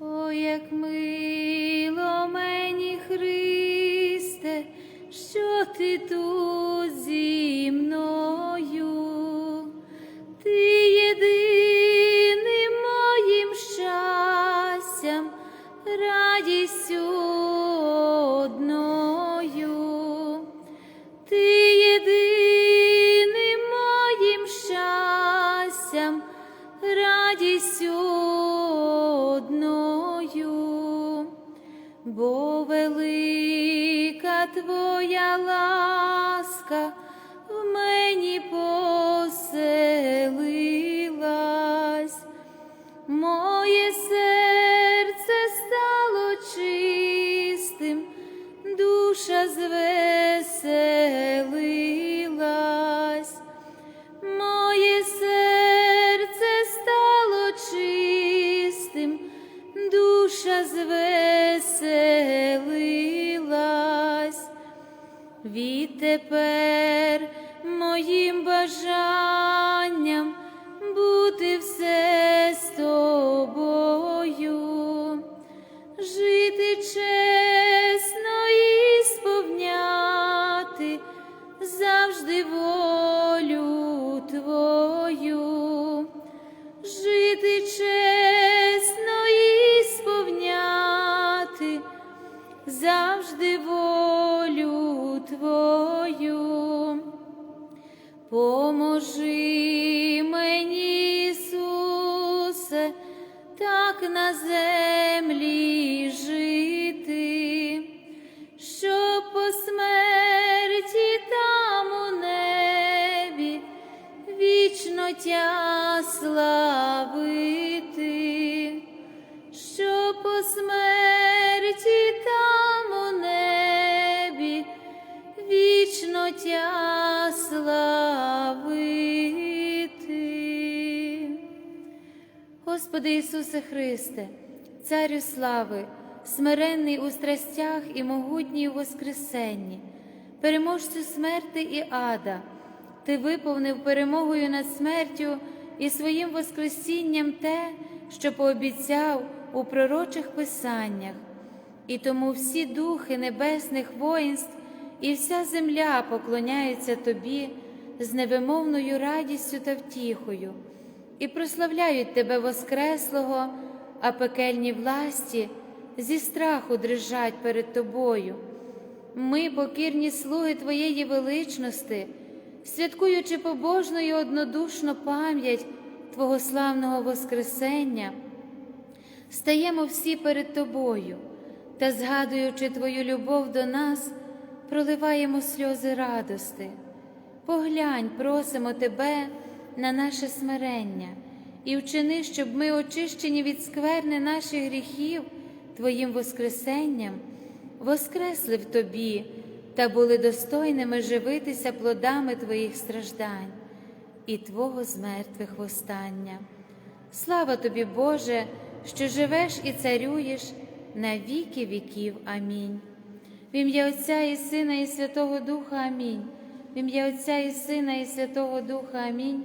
О, як мило мені, Христе, що ти тут зі мною, твоя ласка в мені поселилась. Pepe. Ісусе Христе, Царю слави, смиренний у страстях і могутній у Воскресенні, переможцю смерти і ада, Ти виповнив перемогою над смертю і своїм Воскресінням те, що пообіцяв у пророчих писаннях. І тому всі духи небесних воїнств і вся земля поклоняються Тобі з невимовною радістю та втіхою, і прославляють Тебе Воскреслого, а пекельні власті зі страху дрижать перед Тобою. Ми, покірні слуги Твоєї величності, святкуючи побожно і однодушно пам'ять Твого славного Воскресення, стаємо всі перед Тобою та, згадуючи Твою любов до нас, проливаємо сльози радости. Поглянь, просимо Тебе на наше смирення і вчини, щоб ми, очищені від скверни наших гріхів, Твоїм Воскресенням, воскресли в Тобі та були достойними живитися плодами Твоїх страждань і Твого з мертвих востання. Слава тобі, Боже, що живеш і царюєш на віки віків. Амінь. В ім'я Отця і Сина, і Святого Духа Амінь. В ім'я Отця і Сина, і Святого Духа Амінь.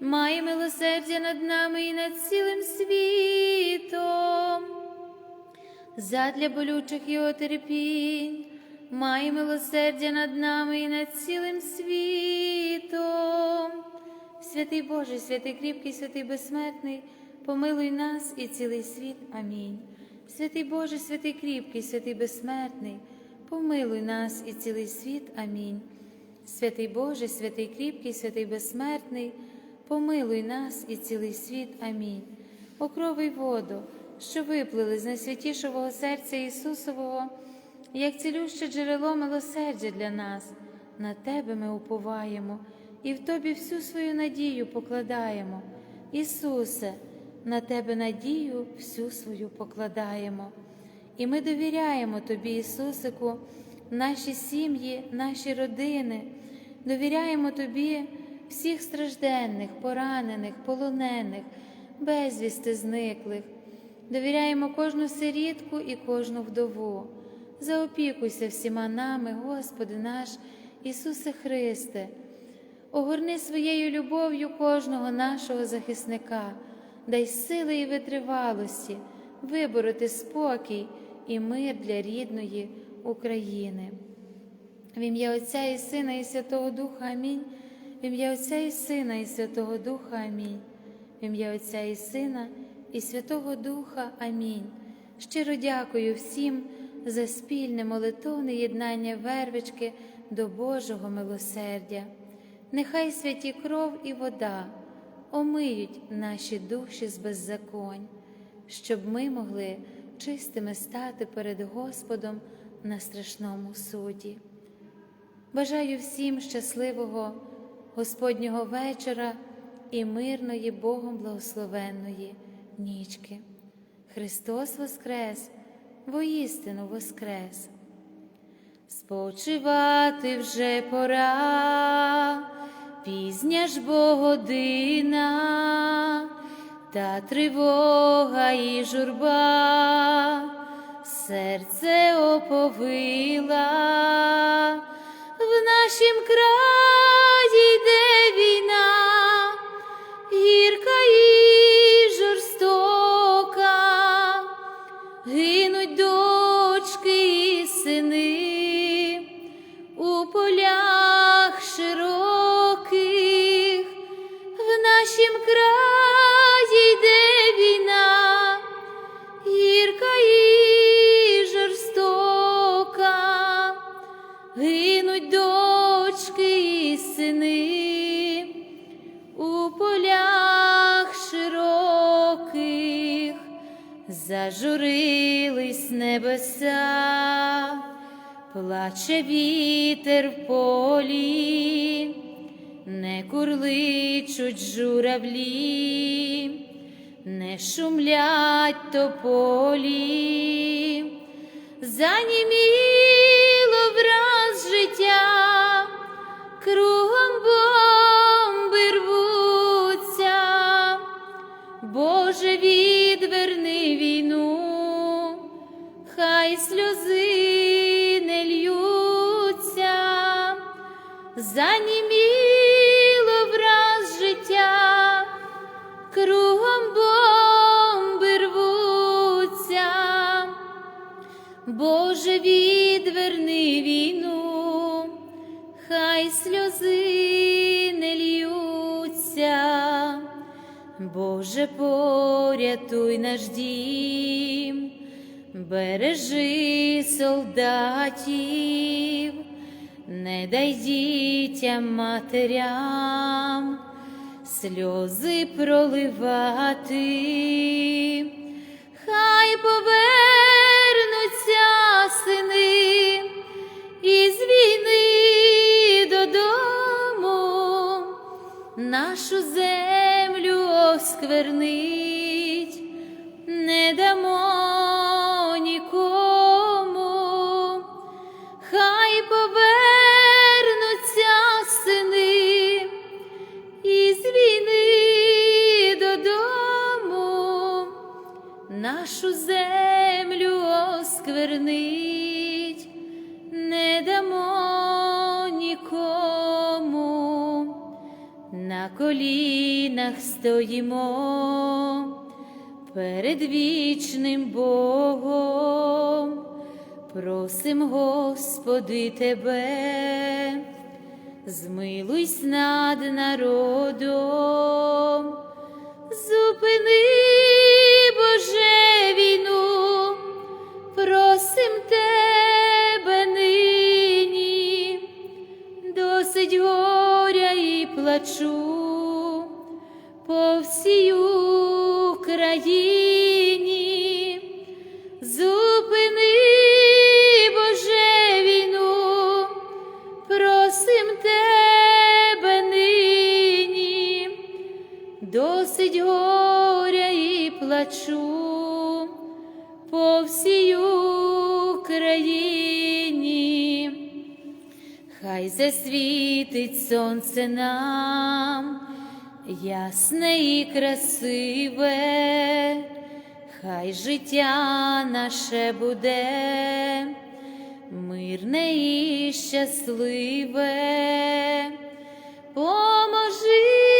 май милосердя над нами і над цілим світом. Задля болючих Його терпінь, май милосердя над нами і над цілим світом. Святий Боже, святий кріпкий, святий безсмертний, помилуй нас і цілий світ. Амінь. Святий Боже, святий кріпкий, святий безсмертний, помилуй нас і цілий світ. Амінь. Святий Боже, святий кріпкий, святий безсмертний, помилуй нас і цілий світ. Амінь. Окровий воду, що виплили з найсвятішого серця Ісусового, як цілюще джерело милосердя для нас, на Тебе ми уповаємо і в Тобі всю свою надію покладаємо. Ісусе, на Тебе надію всю свою покладаємо. І ми довіряємо Тобі, Ісусику, наші сім'ї, наші родини, довіряємо Тобі всіх стражденних, поранених, полонених, безвісти зниклих. Довіряємо кожну сирітку і кожну вдову. Заопікуйся всіма нами, Господи наш, Ісусе Христе, огорни своєю любов'ю кожного нашого захисника, дай сили і витривалості, вибороти спокій і мир для рідної України. В ім'я Отця і Сина, і Святого Духа Амінь. Ім'я Отця і Сина, і Святого Духа Амінь. Ім'я Отця і Сина, і Святого Духа Амінь. Щиро дякую всім за спільне молитовне єднання вервички до Божого милосердя. Нехай святі кров і вода омиють наші душі з беззаконь, щоб ми могли чистими стати перед Господом на страшному суді. Бажаю всім щасливого Господнього вечора і мирної Богом благословенної нічки. Христос Воскрес, воістину Воскрес. Спочивати вже пора, пізня ж бо година, та тривога і журба, серце оповила нашім краї йде війна, гірка і небеса, плаче вітер в полі, не курличуть журавлі, не шумлять тополі, заніміло Боже, порятуй наш дім, бережи солдатів, не дай дітям матерям сльози проливати, хай повернуться сини із війни додому нашу землю осквернить, не дамо стоїмо перед вічним Богом, просим, Господи, Тебе, змилуйсь над народом, по всій Україні. Хай засвітить сонце нам, ясне і красиве, хай життя наше буде, мирне і щасливе. Поможи,